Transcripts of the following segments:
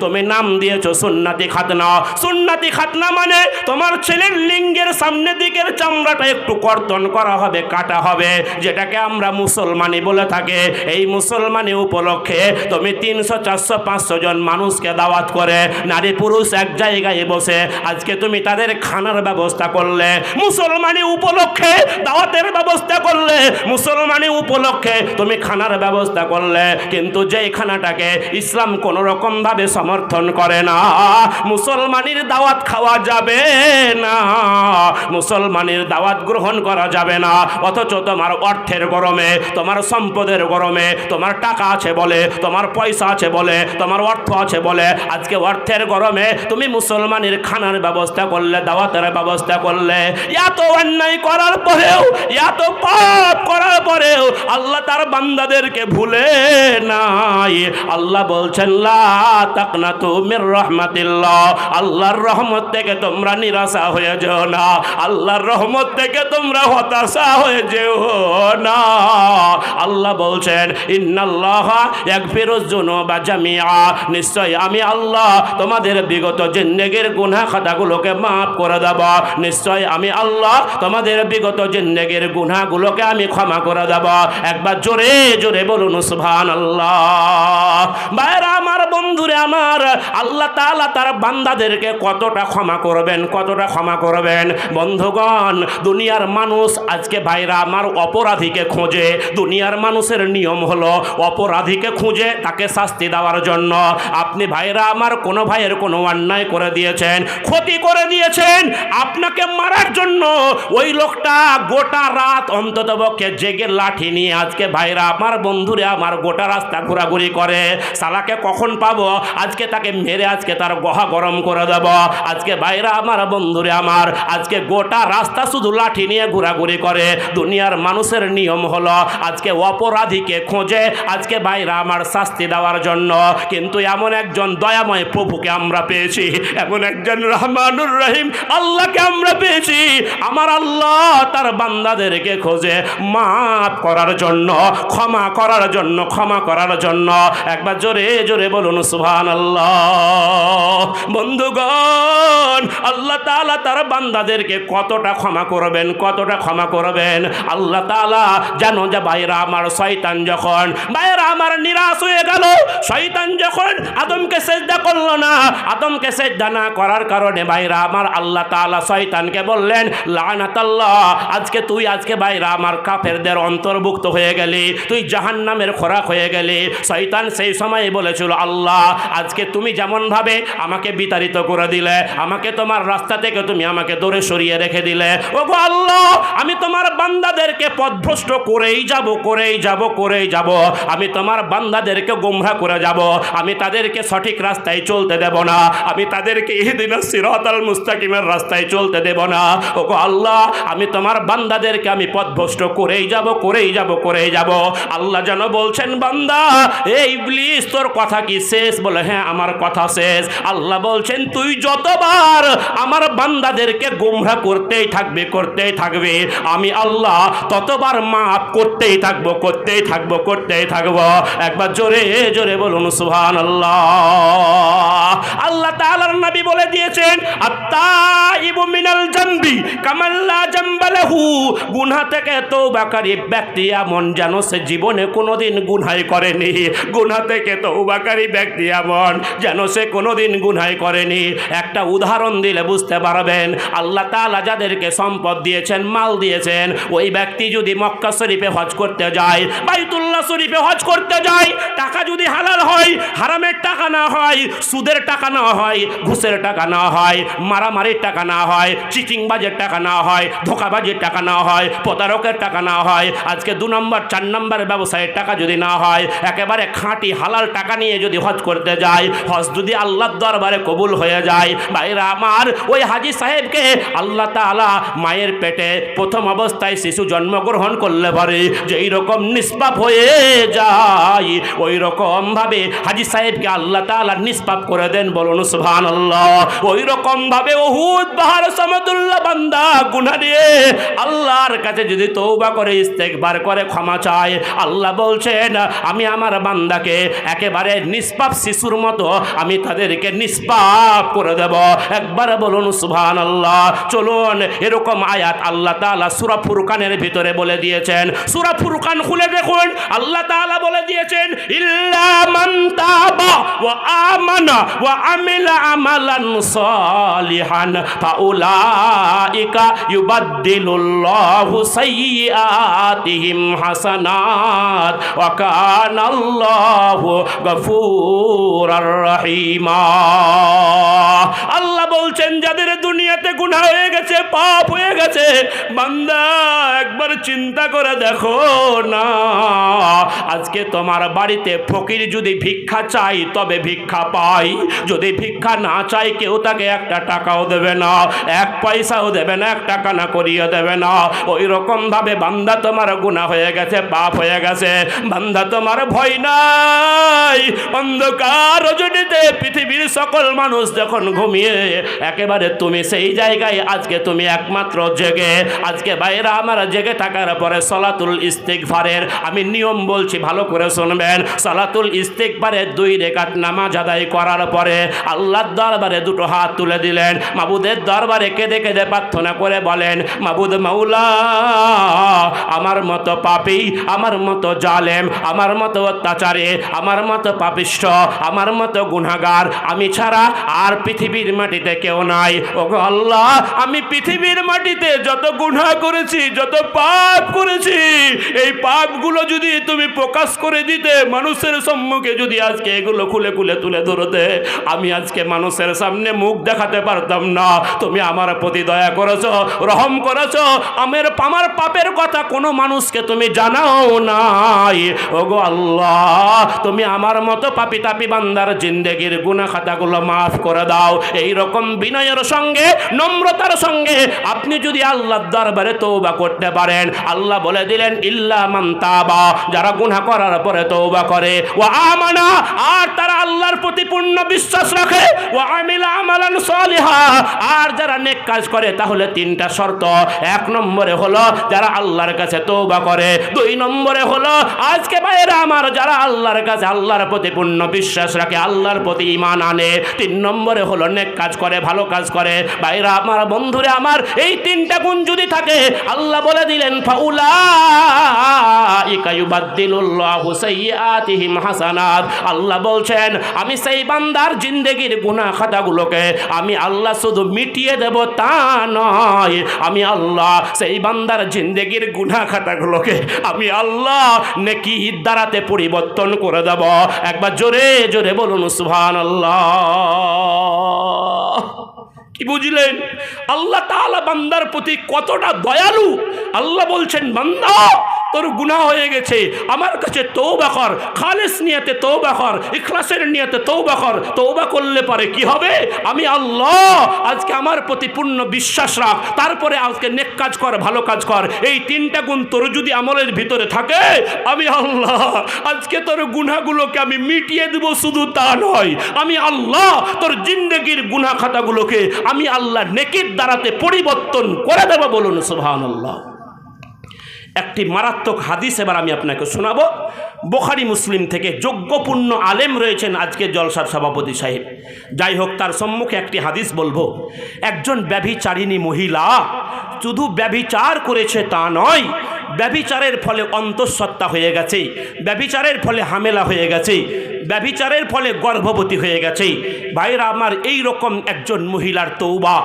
তুমি নাম দিয়েছ সুন্নাতি খাতনা। সুন্নাতি খাতনা মানে তোমার ছেলের লিঙ্গের সামনে দিকের চামড়াটা একটু কর্তন করা হবে, কাটা হবে। যেটাকে আমরা মুসলমানি বলে থাকে। এই মুসলমানি উপলক্ষে তুমি তিনশো, চারশো, পাঁচশো জন মানুষকে দাওয়াত করে, নারী, পুরুষ এক জায়গায় বসে। আজকে তুমি তাদের খানার ব্যবস্থা করলে, মুসলমানি উপলক্ষে দাওয়াতের ব্যবস্থা করলে, মুসলমানি উপলক্ষে তুমি খানার ব্যবস্থা করলে। কিন্তু যেই খানাটাকে ইসলাম কোনো রকম ভাবে সমর্থন করে না। মুসলমানের দাওয়াত খাওয়া যাবে না। মুসলমানের দাওয়াত গ্রহণ করা যাবে না। অথচ তোমার অর্থের গরমে, তোমার সম্পদের গরমে, তোমার টাকা আছে বলে, তোমার পয়সা আছে বলে, তোমার অর্থ আছে বলে, আজকে অর্থের গরমে তুমি মুসলমানের খানার ব্যবস্থা করলে, দাওয়াতের ব্যবস্থা করলে। এত অন্যায় করার পরেও, এত পাপ করার পরেও আল্লাহ তার বান্দাদেরকে ভুলে নাই। আল্লাহ বলছেন, লা তাকনা তুমির রহমাতিল্লাহ। আল্লাহর রহমত থেকে তোমরা নিরাশা হয়ে যেও না। আল্লাহর রহমত থেকে তোমরা হতাশা হয়ে যেও না। আল্লাহ বলছেন, ইন্নাল্লাহ একফিরুজ জুনুবা জামিআ। নিশ্চয় আমি আল্লাহ তোমাদের বিগত জিন্দেগির গুনাহ খাতাগুলোকে মাফ করে দেব। নিশ্চয় আমি আল্লাহ তোমাদের বিগত জিন্দেগির গুনাহগুলোকে আমি ক্ষমা করে দেব। একবার জোরে জোরে বলুন সুবহান আল্লাহ আমার আল্লাহ তাআলা তার বান্দাদেরকে কতটা ক্ষমা করবেন, কতটা ক্ষমা করবেন? বন্ধুগণ, দুনিয়ার মানুষ আজকে ভাইরা আমার অপরাধীকে খোঁজে। দুনিয়ার মানুষের নিয়ম হলো অপরাধীকে খুঁজে, তাকে শাস্তি দেওয়ার জন্য। আপনি ভাইরা আমার কোনো ভাইয়ের কোনো অন্যায় করে দিয়েছেন, ক্ষতি করে দিয়েছেন, আপনাকে মারার জন্য ওই লোকটা গোটা রাত অন্তত পক্ষে জেগে লাঠি নিয়ে আজকে ভাইরা আমার বন্ধুরে আমার গোটা রাস্তা ঘোরাঘুরি করে। সালাকে কখন পাবো? আজকে তাকে মেরে আজকে তার গহা গরম করে দেব। আজকে ভাইরা আমার, বন্ধুরে আমার, আজকে গোটা রাস্তা শুধু লাঠি নিয়ে ঘোরাঘুরি করে। দুনিয়ার মানুষের নিয়ম হলো, আজকে অপরাধীকে খোঁজে, আজকে ভাইরা আমার শাস্তি দেওয়ার জন্য। কিন্তু এমন একজন দয়াময় প্রভুকে আমরা পেয়েছি। এমন একজন রহমানুর রহিম আল্লাহকে আমরা পেয়েছি। আমার আল্লাহ তার বান্দাদেরকে খোঁজে, মাফ করার জন্য, ক্ষমা করার জন্য, ক্ষমা করার জন্য। একবার জোরে জোরে বলুন সুবহান আল্লাহ বন্ধুগণ, আল্লাহ তাআলা তার বান্দাদেরকে কতটা ক্ষমা করবেন, কতটা ক্ষমা করবেন? আল্লাহ তাআলা জানো যে ভাইরা আমার শয়তান যখন, ভাইরা আমার নিরাশ হয়ে গেল, শয়তান যখন আদমকে সেজদা করল না, আদমকে সেজদা না করার কারণে ভাইরা আমার আল্লাহ তাআলা শয়তানকে বললেন, লানাতাল্লাহ, আজকে তুই, আজকে ভাইরা আমার কাফেরদের অন্তর্ভুক্ত হয়ে গেলি, তুই জাহান্নামের খোরাক হয়ে গেলি। শয়তান সেই সময় বলেছিল, আল্লাহ আজকে তুমি যেমন ভাবে আমাকে বিতাড়িত করে দিলে, আমাকে তোমার রাস্তা থেকে তুমি আমাকে দূরে সরিয়ে রেখে দিলে ও গো আল্লাহ, আমি তোমার বান্দাদেরকে পথভ্রষ্ট করেই যাব করেই যাব করেই যাব। আমি তোমার বান্দাদেরকে গোমরা করে যাব। আমি তাদেরকে সঠিক রাস্তায় চলতে দেব না। আমি তাদেরকে ইহদিনাস সিরাতাল মুস্তাকিমের রাস্তায় চলতে দেব না। ও গো আল্লাহ, আমি তোমার বান্দাদেরকে আমি পথভ্রষ্ট করেই যাব করেই যাব করেই যাব। আল্লাহ যেন বলছেন, বান্দা এই ইবলিস, তোর কথা কি শেষ বলে হ্যাঁ আমার কথা শেষ। আল্লাহ বলছেন, তুই যতবার আমার বান্দাদেরকে গুমরা করতেই থাকবে করতেই থাকবে, আমি আল্লাহ ততবার মাফ করতেই থাকব করতেই থাকব করতেই থাকব। একবার জোরে জোরে বলুন সুহান আল্লাহ আল্লাহ তাআলার নবী বলে দিয়েছেন, আত্তাইবু মিনাল জামবি কামাল্লা জামবালাহু গুনাহ থেকে তওবাকারী ব্যক্তি এমন যেন সে জীবনে কোনোদিন গুনাহ করেনি। গুনাহ থেকে তওবাকারী ব্যক্তি এমন যেন সে কোনোদিন গুনাহ করেনি। একটা উদাহরণ দিলে বুঝতে পারবেন, আল্লাহ তাআলা যাদেরকে সম্পদ দিয়েছেন, মাল দিয়েছেন, ওই ব্যক্তি যদি মক্কা শরীফে হজ করতে যায়, বাইতুল্লাহ শরীফে হজ করতে যায়, টাকা যদি হালাল হয়, হারামের টাকা না হয়, সুদের টাকা না হয়, ঘুষের টাকা না হয়, মারামারির টাকা না হয় চিচিংবাজের টাকা না হয়, ধোকাবাজির টাকা না হয়, প্রতারকের টাকা না হয়, আজকে দু নম্বর, চার নম্বর ব্যবসায়ের টাকা যদি না হয়, একেবারে খাঁটি হালাল টাকা নিয়ে যদি হজ করতে যায়। হজ যদি আল্লাহর দরবারে কবুল হয়ে যায়। ভাইরা আমার, ওই হাজি সাহেবকে আল্লাহ তাআলা মায়ের পেটে প্রথম অবস্থায় শিশু জন্মগ্রহণ করলে পারে যেই রকম নিষ্পাপ হয়ে যায়, ওই রকম ভাবে হাজি সাহেবকে আল্লাহ তাআলা নিষ্পাপ করে দেন বলুন সুবহানাল্লাহ। ওই রকম ভাবে ওহুদ বাহার সমতুল্লাহ বান্দা গুনা দিয়ে আল্লাহর কাছে যদি তৌবা করে ইস্তেকবার করে, ক্ষমা চায়, আল্লাহ বলছেন, আমি আমার বান্দাকে একেবারে নিষ্পাপ শিশুর মতো আমি তাদেরকে নিষ্পাপ করে দেব। একবার বলুন সুবহান আল্লাহ চলুন, এরকম আয়াত আল্লাহ তাআলা সূরা ফুরকানের ভিতরে বলে দিয়েছেন। সূরা ফুরকান খুলে দেখুন, আল্লাহ তাআলা বলে দিয়েছেন হাসানাত কানাল্লাহু আল্লাহ বলছেন, যাদের দুনিয়াতে গুনাহ হয়ে গেছে, পাপ হয়ে গেছে, বান্দা, একবার চিন্তা করে দেখো না। আজকে তোমার বাড়িতে ফকির যদি ভিক্ষা চাই তবে ভিক্ষা পাই যদি ভিক্ষা না চাই কেউ তাকে একটা টাকাও দেবে না, এক পয়সাও দেবে না, এক টাকা না করিয়ে দেবে না। ওই রকম ভাবে বান্দা তোমার গুণা হয়ে গেছে, পাপ হয়ে গেছে। বান্দা তোমার ভয় নাই, অন্ধকার রজনীতে পৃথিবীর সকল মানুষ যখন ঘুমিয়ে, একেবারে তুমি সেই জায়গায়, আজকে তুমি একমাত্র জেগে। আজকে বাইরে আমার জেগে থাকার পরে সলাতুল ইস্তেকভারের আমি নিয়ম বলছি, ভালো করে শুনবেন। সলাতুল ইস্তেকবারের দুই রেখাত নামাজ আদায় করার পরে আল্লাহর দরবারে দুটো হাত তুলে দিলেন। মাবুদের দরবারে কেঁদে কেঁদে প্রার্থনা করে বলেন, মাবুদ মাউলা আমার মতো পাপী, আমার মতো জালেম, আমার মতো অত্যাচারে, আমার মতো পাপিষ্ঠ আমার মতো গুনাগার আমি ছাড়া আর পৃথিবীর মাটিতে কেউ নাই। ও আল্লাহ, আমি পৃথিবীর মাটিতে যত গুনাহ করেছি, যত পাপ করেছি, এই পাপগুলো যদি তুমি প্রকাশ করে দিতে, মানুষের সম্মুখে যদি আজকে এগুলো খুলে খুলে তুলে ধরতে, আমি আজকে মানুষের সামনে মুখ দেখাতে পারতাম না। তুমি আমার প্রতি দয়া করেছ, রহম করেছ, আমার আমার পাপের কথা কোনো মানুষকে তুমি জানাও নাই। ওগো আল্লাহ, তুমি আমার মতো পাপি তাপি বান্দার জিন্দেগির গুনা খাতাগুলো মাফ করে দাও। এই রকম বিনয়ের সঙ্গে, নম্রতার সঙ্গে আপনি যদি আল্লাহর দরবারে তৌবা করতে পারেন, আল্লাহ বলে দিলেন, ইল্লা মান তাবা। যারা গুনাহ করার পরে তৌবা করে ও আমানা। আর তারা আল্লাহর প্রতি পূর্ণ বিশ্বাস রাখে ও আমিলা আমালান সালিহা। আর যারা নেক কাজ করে, তাহলে তিনটা শর্ত। এক নম্বরে হলো, যারা আল্লাহর কাছে তৌবা করে। দুই নম্বরে হলো, আজকে বাইরে আমার, যারা আল্লাহর কাছে আল্লাহর প্রতি পূর্ণ বিশ্বাস রাখে, আল্লাহর প্রতি ইমান আনে। তিন নম্বরে হলো, নেক কাজ করে, ভালো কাজ করে। বাইরে আমার, বন্ধুরে আমার, এই তিনটা গুণ যদি থাকে, আল্লাহ বলে দিলেন ফাউলা হাসানাত। আল্লাহ বলছেন, আমি সেই বান্দার জিন্দেগির গুনাহ খাতাগুলোকে, আমি আল্লাহ শুধু মিটিয়ে দেব তা নয়। আমি আল্লাহ, সেই বান্দার জিন্দেগির গুনাহ খাতাগুলোকে আমি আল্লাহ নেকি দ্বারাতে পরিবর্তন করে দেব। একবার জোরে জোরে বলুন সুহান আল্লাহ কি বুঝলেন? আল্লাহ তাআলা বান্দার প্রতি কতটা দয়ালু। আল্লাহ বলছেন, বান্দা তোর গুনাহ হয়ে গেছে। আমার কাছে তৌবা কর। খালেস নিয়াতে তৌবা কর। ইখলাসের নিয়াতে তৌবা কর। তৌবা করলে পারে কি হবে? আমি আল্লাহ, আজকে আমার প্রতি পূর্ণ বিশ্বাস রাখ। তারপরে আজকে নেক কাজ কর, ভালো কাজ কর। এই তিনটা গুণ তোর যদি আমলের ভিতরে থাকে, আমি আল্লাহ, আজকে তোর গুনাহগুলোকে আমি মিটিয়ে দেব, শুধু তা নয়। আমি আল্লাহ, তোর জিন্দগির গুনাহ খাতাগুলোকে আমি আল্লাহ নেকির দ্বারাতে পরিবর্তন করে দেব বলুন, সুবহানাল্লাহ। একটি মারাত্মক হাদিস এবার আমি আপনাকে শোনাবো। বোখারি, মুসলিম থেকে যোগ্যপূর্ণ আলেম রয়েছেন আজকে জলসার সভাপতি সাহেব। যাই হোক, তার সম্মুখে একটি হাদিস বলব। একজন ব্যভিচারিণী মহিলা শুধু ব্যভিচার করেছে তা নয়, ব্যভিচারের ফলে অন্তঃসত্ত্বা হয়ে গেছে, ব্যভিচারের ফলে হামেলা হয়ে গেছে, ব্যভিচারের ফলে গর্ভবতী হয়ে গেছে। ভাইরা, আমার এই রকম একজন মহিলার তৌবা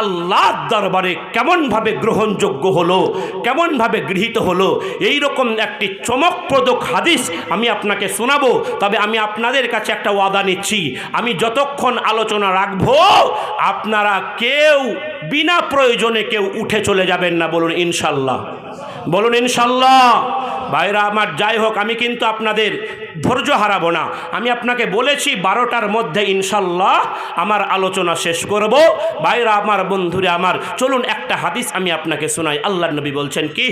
আল্লাহর দরবারে কেমনভাবে গ্রহণযোগ্য হলো, কেমনভাবে গৃহীত হলো এই রকম একটি চমকপ্রদ হাদিস আমি আপনাকে শোনাবো। তবে আমি আপনাদের কাছে একটা ওয়াদা নিচ্ছি। আমি যতক্ষণ আলোচনা রাখব, আপনারা কেউ বিনা প্রয়োজনে কেউ উঠে চলে যাবেন না, বলুন ইনশাল্লাহ। বলুন ইনশাল্লাহ। ভাইরা আমার যাই হোক, আমি কিন্তু আপনাদের ধৈর্য হারাবো না আমি আপনাকে বলেছি বারোটার মধ্যে ইনশাল্লাহ আমার আলোচনা শেষ করব ভাইরা আমার বন্ধুরে আমার চলুন একটা হাদিস আমি আপনাকে শোনাই আল্লাহ নবী বলছেন কি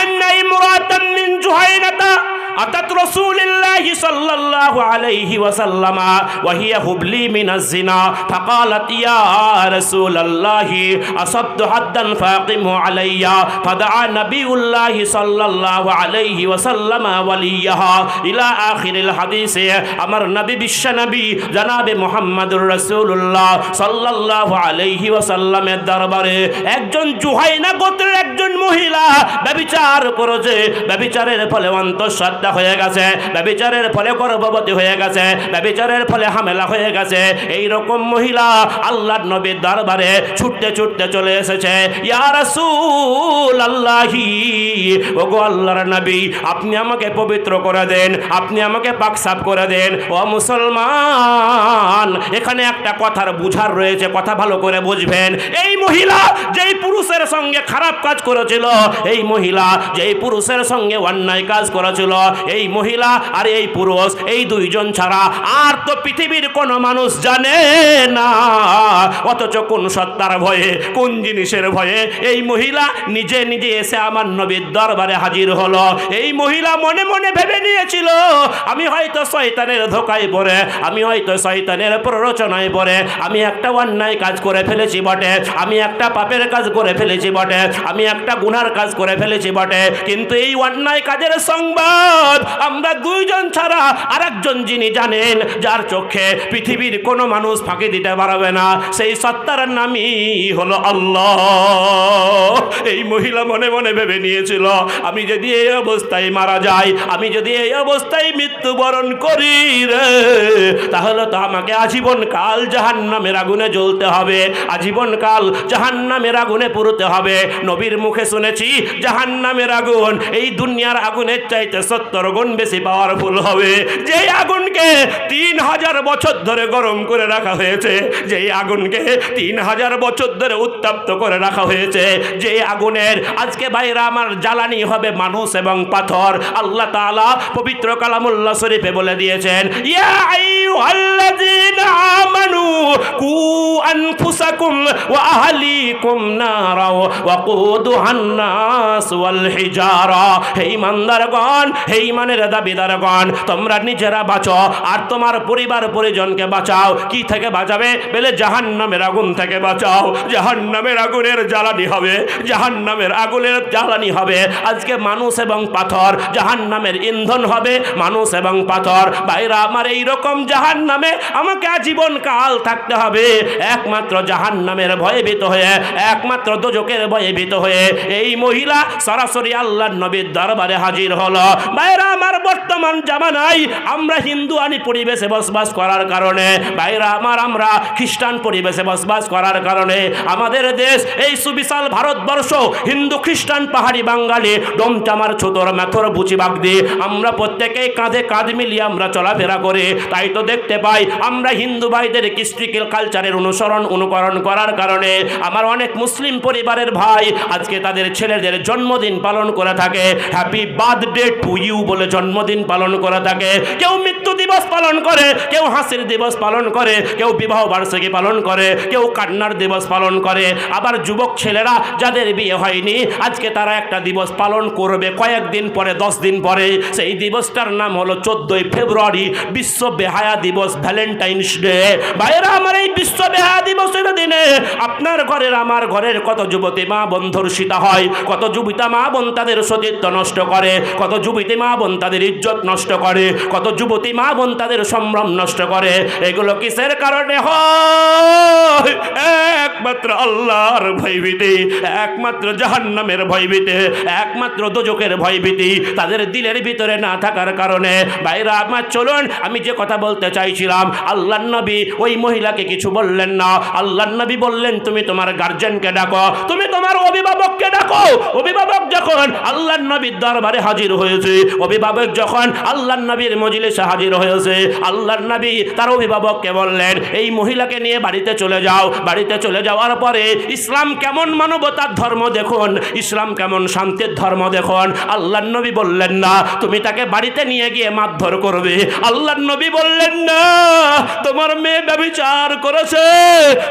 আন্নাই মুরাতাম মিন জুহাইনাতা أتت رسول الله صلى الله عليه وسلم وهي حبلي من الزنا فقالت يا رسول الله أصبت حدا فاقمه علي فدعا نبي الله صلى الله عليه وسلم وليها إلى آخر আখিরিল হাদিসে আমার নবী বিশ্ব নবী জানাবে মোহাম্মদুর রসুল্লাহ সাল্লাহ আলহি ওয়াসাল্লামের দরবারে একজন জুহাইনা গোত্রের একজন মহিলা ব্যবিচার করেছে। ব্যবিচারের ফলে অন্তঃসত্ত্বা হয়ে গেছে, ব্যবিচারের ফলে গর্ভবতী হয়ে গেছে, ব্যবিচারের ফলে হামেলা হয়ে গেছে। এই রকম মহিলা আল্লাহ নবীর দরবারে ছুটতে ছুটতে চলে এসেছে। ইয়া আল্লাহি ওগো আল্লাহর নবী, আপনি আমাকে পবিত্র করে দেন, আপনি আমাকে পাকসাপ করে দেন। ও মুসলমান, এখানে একটা কথার বুঝার রয়েছে, কথা ভালো করে বুঝবেন। এই মহিলা যেই পুরুষের সঙ্গে খারাপ কাজ করেছিল, এই মহিলা যেই পুরুষের সঙ্গে অন্যায় কাজ করেছিল, এই মহিলা আর এই পুরুষ, এই দুইজন ছাড়া আর তো পৃথিবীর কোনো মানুষ জানে না। অথচ কোন সত্তার ভয়ে, কোন জিনিসের ভয়ে এই মহিলা নিজে নিজে এসে আমার নবীর দরবারে হাজির হলো। এই মহিলা মনে মনে ভেবে নিয়েছিল আমি হয়তো শয়তানের ধোকায় পড়ে, আমি হয়তো শয়তানের প্ররোচনায় পড়ে, আমি একটা অন্যায় কাজ করে ফেলেছি বটে, আমি একটা পাপের কাজ করে ফেলেছি বটে, আমি একটা গুনার কাজ করে ফেলেছি বটে, কিন্তু এই অন্যায় কাজের সংবাদ আমরা দুইজন ছাড়া আরেকজন যিনি জানেন, যার চোখে পৃথিবীর কোনো মানুষ ফাঁকি দিতে পারবে না, সেই সত্তার নামই হলো আল্লাহ। এই মহিলা মনে মনে ভেবে নিয়েছিল, আমি যদি এই অবস্থায় মারা যাই, আমি যদি এই অবস্থায় মৃত্যুবরণ করি রে। তাহলে তো আমাকে আজীবন কাল জাহান নামের আগুনে জ্বলতে হবে। আজীবন কাল জাহান নামের আগুনে পুরোতে হবে। নবীর মুখে শুনেছি জাহান নামের আগুন এই দুনিয়ার আগুনের চাইতে সত্তর গুণ বেশি পাওয়ারফুল হবে। যেই আগুনকে তিন হাজার বছর ধরে গরম করে রাখা হয়েছে, যেই আগুনকে তিন হাজার বছর ধরে উত্তপ্ত করে রাখা হয়েছে যে আগুনের আজকে বাইরা আমার জ্বালানি হবে মানুষ এবং পাথর। আল্লাহ তাআলা পবিত্র কালামুল্লাহ শরীফে বলে দিয়েছেন ইয়া আর তোমার পরিবার পরিজনকে বাঁচাও। কি থেকে বাঁচাবে? বলে জাহান্নামের আগুন থেকে বাঁচাও। জাহান্নামের আগুনের জ্বালানি হবে। জাহান্নামের আগুনের জ্বালানি হবে। আজকে মানুষ এবং পাথর, জাহান্নামের ইন্ধন হবে মানুষ এবং পাথর। বাইরা আমার এই রকম জাহান্নামে আমাকে আজীবন কাল থাকতে হবে। একমাত্র জাহান্নামের ভয়ে ভীত হয়ে, একমাত্র দোজকের ভয়ে ভীত হয়ে এই মহিলা সরাসরি আল্লাহ নবীর দরবারে হাজির হলো। বাইরা আমার বর্তমান জামানায় আমরা হিন্দু আনি পরিবেশে বসবাস করার কারণে বাইরা আমার আমরা খ্রিস্টান পরিবেশে বসবাস করার কারণে, আমাদের দেশ এই সুবিশাল ভারতবর্ষ, হিন্দু খ্রিস্টান পাহাড়ি বাঙালি, ডোমচামার ছোটর মেথর বুচি বাগদি আমরা প্রত্যেকেই কাঁধে কাঁধ মিলিয়ে আমরা চলাফেরা করি। তাই তো দেখতে পাই। আমরা হিন্দু ভাইদের কৃষ্টিকেল কালচারের অনুসরণ, অনুকরণ করার কারণে আমার অনেক মুসলিম পরিবারের ভাই আজকে তাদের ছেলেদের জন্মদিন পালন করে থাকে। হ্যাপি বার্থডে টু ইউ বলে জন্মদিন পালন করে থাকে। কেউ মৃত্যু দিবস পালন করে, কেউ হাসির দিবস পালন করে, কেউ বিবাহ বার্ষিকী পালন করে, কেউ কান্নার দিবস পালন করে। আবার যুবক ছেলেরা যাদের বিয়ে হয়নি, আজকে তারা একটা দিবস পালন করবে কয়েকদিন পরে, দশ দিন পরে। সেই দিবসটার নাম হলো চোদ্দই ফেব্রুয়ারি, বিশ্ব বেহায়া দিবস ভ্যালেন্টাইন্স ডে। বাইরে আমার এই বিশ্ব বেহায়া দিবসের দিনে আপনার ঘরের, আমার ঘরের কত যুবতী মা বোন ধর্ষিতা হয়, কত যুবিতা মা বোন তাদের সতীত্ব নষ্ট করে, কত যুবতী মা বোন তাদের ইজ্জত নষ্ট করে, কত যুবতী মা বোন তাদের সম্ভ্রম নষ্ট করে। এগুলো কিসের কারণে হয়? একমাত্র আল্লাহর ভয়ভীতি, একমাত্র জাহান্নামের ভয়ভীতি, একমাত্র দোজকের ভয়ভীতি তাদের দিলের ভিতরে না থাকার কারণে। বাইরা আমার চলুন, আমি যে কথা বলতে চাইছিলাম। আল্লাহ নবী ওই মহিলাকে কিছু বললেন না। আল্লাহ নবী বললেন, তুমি তোমার গার্জেনকে ডাকো, তুমি তোমার অভিভাবককে ডাকো। অভিভাবক যখন আল্লাহ নবীর দরবারে হাজির হয়েছে, অভিভাবক যখন আল্লাহ নবীর মজলিসে হাজির হয়েছে আল্লাহ নবী তার অভিভাবককে বললেন, এই মহিলাকে নিয়ে বাড়িতে চলে যাও। বাড়িতে চলে যাওয়ার পরে ইসলাম কেমন মানবতার ধর্ম দেখুন, ইসলাম কেমন শান্তির ধর্ম দেখুন। আল্লাহ নবী বললেন, না, তুমি তাকে বাড়িতে নিয়ে গিয়ে মারধর করবে। আল্লাহ নবী বললেন না তোমার মেয়ে ব্যবিচার করেছে।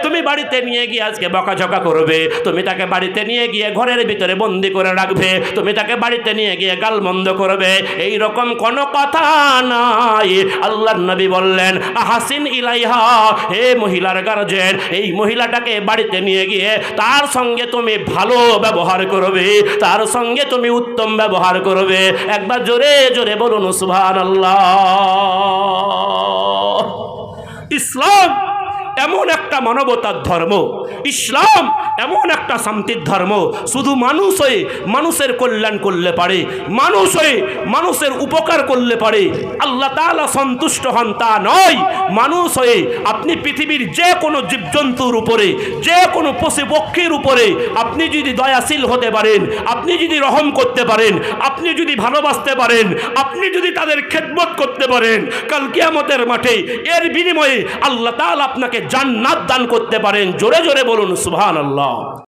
তুমি বাড়িতে নিয়ে গিয়ে আজকে বকাঝকা করবে। তুমি তাকে বাড়িতে নিয়ে গিয়ে ঘরের ভিতরে বন্দি করে রাখবে। তুমি তাকে বাড়িতে নিয়ে গিয়ে গালমন্দ করবে। এই রকম কোনো কথা নাই। আল্লাহ নবী বললেন হাসিন ইলাইহা, হে মহিলার গার্জেন, এই মহিলাটাকে বাড়িতে নিয়ে গিয়ে তার সঙ্গে তুমি ভালো ব্যবহার করবে। তার সঙ্গে তুমি উত্তম ব্যবহার করবে। একবার জোরে জোরে বলুন সুভান আল্লাহ ইসলাম এমন একটা মানবতার ধর্ম। ইসলাম এমন একটা শান্তির ধর্ম। শুধু মানুষ হয়ে মানুষের কল্যাণ করলে পারে, মানুষ হয়ে মানুষের উপকার করলে পারে। আল্লাহ তাআলা সন্তুষ্ট হন তা নয়। মানুষ হয়ে আপনি পৃথিবীর যে কোনো জীবজন্তুর উপরে যে কোনো পশু পক্ষীর উপরে আপনি যদি দয়াশীল হতে পারেন, আপনি যদি রহম করতে পারেন, আপনি যদি ভালোবাসতে পারেন, আপনি যদি তাদের খেদমত করতে পারেন, কাল কিয়ামতের মাঠে এর বিনিময়ে আল্লাহ তাআলা আপনাকে জান্নাত দান করতে পারেন। জোরে জোরে বলুন সুবহানাল্লাহ।